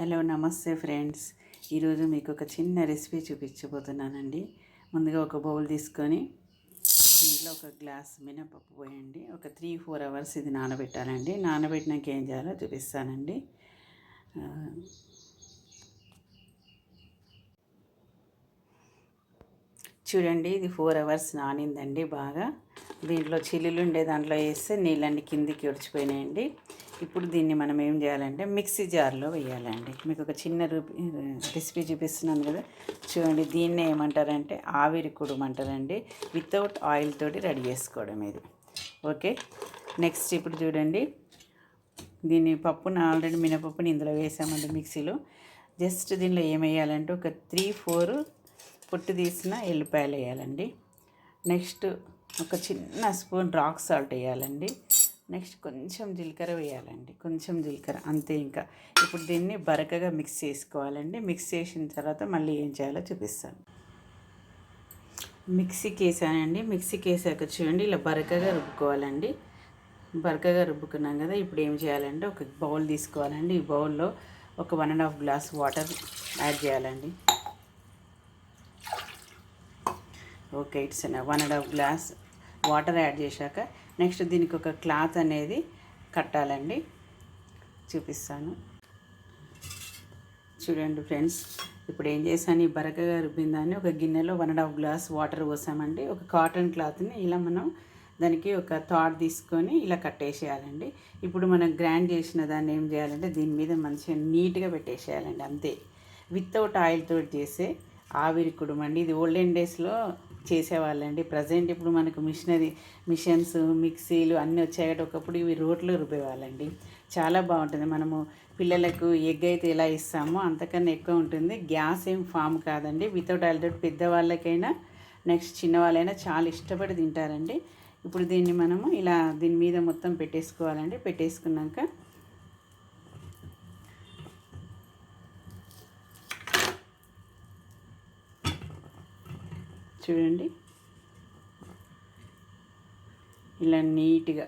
Hello నమస్తే friends. ఈరోజు మీకు ఒక చిన్న రెసిపీ చూపించబోతున్నానండి. ముందుగా ఒక బౌల్ తీసుకొని దీంట్లో ఒక గ్లాస్ మినపప్పు పోయండి. ఒక త్రీ ఫోర్ అవర్స్ ఇది నానబెట్టాలండి. నానబెట్టినాక ఏం చేయాలో చూపిస్తానండి. చూడండి ఇది ఫోర్ అవర్స్ నానిందండి బాగా. దీంట్లో చిల్లులు ఉండే దాంట్లో వేస్తే నీళ్ళన్నీ కిందికి ఒడిచిపోయినాయండి. ఇప్పుడు దీన్ని మనం ఏం చేయాలంటే మిక్సీ జార్లో వేయాలండి. మీకు ఒక చిన్న రూపీ రెసిపీ చూపిస్తున్నాను కదా. చూడండి దీన్ని ఏమంటారంటే ఆవిరి కుడుము వితౌట్ ఆయిల్ తోటి రెడీ చేసుకోవడం ఇది. ఓకే? నెక్స్ట్ ఇప్పుడు చూడండి. దీన్ని పప్పును ఆల్రెడీ మినపప్పుని ఇందులో వేసామండి మిక్సీలో. జస్ట్ దీనిలో ఏమేయాలంటే ఒక త్రీ ఫోర్ పొట్టు తీసిన ఎల్లిపాయలు వేయాలండి. నెక్స్ట్ ఒక చిన్న స్పూన్ రాక్ సాల్ట్ వేయాలండి. నెక్స్ట్ కొంచెం జీలకర్ర వేయాలండి. కొంచెం జీలకర్ర అంతే ఇంకా. ఇప్పుడు దీన్ని బరకగా మిక్స్ చేసుకోవాలండి. మిక్స్ చేసిన తర్వాత మళ్ళీ ఏం చేయాలో చూపిస్తాను. మిక్సీకి వేసానండి మిక్సీకి వేసాక చూడండి ఇలా బరకగా రుబ్బుకోవాలండి. బరకగా రుబ్బుకున్నాం కదా ఇప్పుడు ఏం చేయాలంటే ఒక బౌల్ తీసుకోవాలండి. ఈ బౌల్లో ఒక one and half glass water add చేయాలండి. Okay it's one and half glass water add చేశాక నెక్స్ట్ దీనికి ఒక క్లాత్ అనేది కట్టాలండి. చూపిస్తాను. చూడండి ఫ్రెండ్స్ ఇప్పుడు ఏం చేశాను? ఈ బరకగా రుబ్బిందాన్ని ఒక గిన్నెలో one and half glass water పోసామండి. ఒక కాటన్ క్లాత్ని ఇలా మనం దానికి ఒక థాట్ తీసుకొని ఇలా కట్టేసేయాలండి. ఇప్పుడు మనం గ్రైండ్ చేసిన దాన్ని ఏం చేయాలంటే దీని మీద మంచిగా నీట్గా పెట్టేసేయాలండి అంతే. వితౌట్ ఆయిల్ తోటి చేసే ఆవిరి కుడుమండి. ఇది ఓల్డెన్ డేస్లో చేసేవాళ్ళండి. ప్రజెంట్ ఇప్పుడు మనకు మిషనరీ మిషన్స్ మిక్సీలు అన్నీ వచ్చాయట ఒకప్పుడు ఇవి రోట్లో రుబ్బేవాళ్ళండి. చాలా బాగుంటుంది. మనము పిల్లలకు ఎగ్ అయితే ఎలా ఇస్తామో అంతకన్నా ఎక్కువ ఉంటుంది. గ్యాస్ ఏం ఫామ్ కాదండి. వితౌట్ ఆయిల్ పెద్దవాళ్ళకైనా నెక్స్ట్ చిన్నవాళ్ళైనా చాలా ఇష్టపడి తింటారండి. ఇప్పుడు దీన్ని మనము ఇలా దీని మీద మొత్తం పెట్టేసుకోవాలండి. పెట్టేసుకున్నాక చూడండి. ఇలా నీట్గా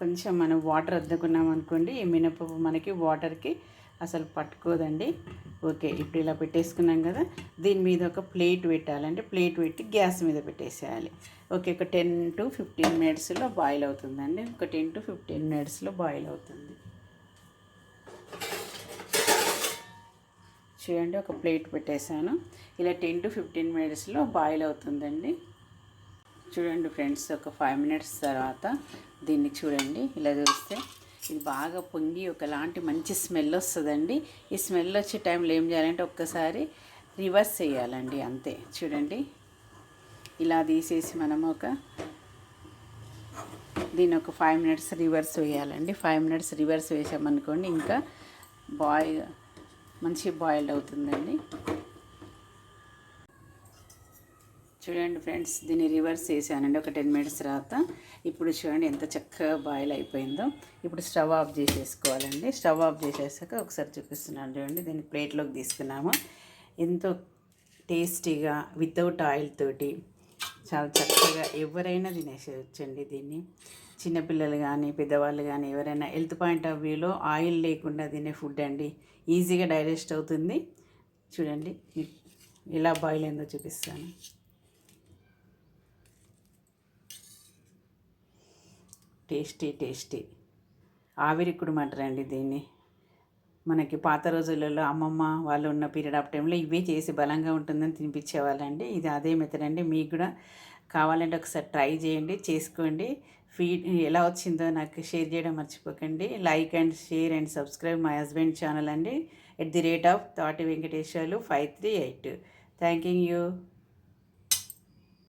కొంచెం మనం వాటర్ అద్దుకున్నాం అనుకోండి ఈ మినపప్పు మనకి వాటర్కి అసలు పట్టుకోదండి. ఓకే ఇప్పుడు ఇలా పెట్టేసుకున్నాం కదా దీని మీద ఒక ప్లేట్ పెట్టాలంటే ప్లేట్ పెట్టి గ్యాస్ మీద పెట్టేసేయాలి. ఓకే ఒక టెన్ టు ఫిఫ్టీన్ మినిట్స్లో బాయిల్ అవుతుందండి. ఒక టెన్ టు ఫిఫ్టీన్ మినిట్స్లో బాయిల్ అవుతుంది. చూడండి ఒక ప్లేట్ పెట్టేశాను. ఇలా టెన్ టు ఫిఫ్టీన్ మినిట్స్లో బాయిల్ అవుతుందండి. చూడండి ఫ్రెండ్స్ ఒక ఫైవ్ మినిట్స్ తర్వాత దీన్ని చూడండి ఇలా చూస్తే ఇది బాగా పొంగి ఒకలాంటి మంచి స్మెల్ వస్తుందండి. ఈ స్మెల్ వచ్చే టైంలో ఏం చేయాలంటే ఒక్కసారి రివర్స్ చేయాలండి అంతే. చూడండి ఇలా తీసేసి మనం ఒక దీన్ని ఒక ఫైవ్ మినిట్స్ రివర్స్ వేయాలండి. ఫైవ్ మినిట్స్ రివర్స్ వేసామనుకోండి ఇంకా బాయ్ మంచి బాయిల్డ్ అవుతుందండి. చూడండి ఫ్రెండ్స్ దీన్ని రివర్స్ చేశానండి. ఒక టెన్ మినిట్స్ తర్వాత. ఇప్పుడు చూడండి ఎంత చక్కగా బాయిల్ అయిపోయిందో. ఇప్పుడు స్టవ్ ఆఫ్ చేసేసుకోవాలండి. స్టవ్ ఆఫ్ చేసేసాక ఒకసారి చూపిస్తున్నాను చూడండి. దీన్ని ప్లేట్లోకి తీసుకున్నాము. ఎంతో టేస్టీగా వితౌట్ ఆయిల్ తోటి చాలా చక్కగా ఎవరైనా తినేసేయచ్చండి దీన్ని. చిన్నపిల్లలు కానీ పెద్దవాళ్ళు కానీ ఎవరైనా హెల్త్ పాయింట్ ఆఫ్ వ్యూలో ఆయిల్ లేకుండా తినే ఫుడ్ అండి. ఈజీగా డైజెస్ట్ అవుతుంది. చూడండి ఎలా బాయిల్ అయిందో చూపిస్తాను. Tasty tasty. ఆవిరి కుడుమంటారండి దీన్ని. మనకి పాత రోజులలో అమ్మమ్మ వాళ్ళు ఉన్న పీరియడ్ ఆఫ్ టైంలో ఇవే చేసి బలంగా ఉంటుందని తినిపించేవాళ్ళండి. ఇది అదే మెథడ్ అండి. మీకు కూడా కావాలంటే ఒకసారి ట్రై చేయండి చేసుకోండి. ఫీడ్ ఎలా వచ్చిందో నాకు షేర్ చేయడం మర్చిపోకండి. Like and share and subscribe my husband channel అండి. At the rate of Tati Venkateswarlu five three eight thank you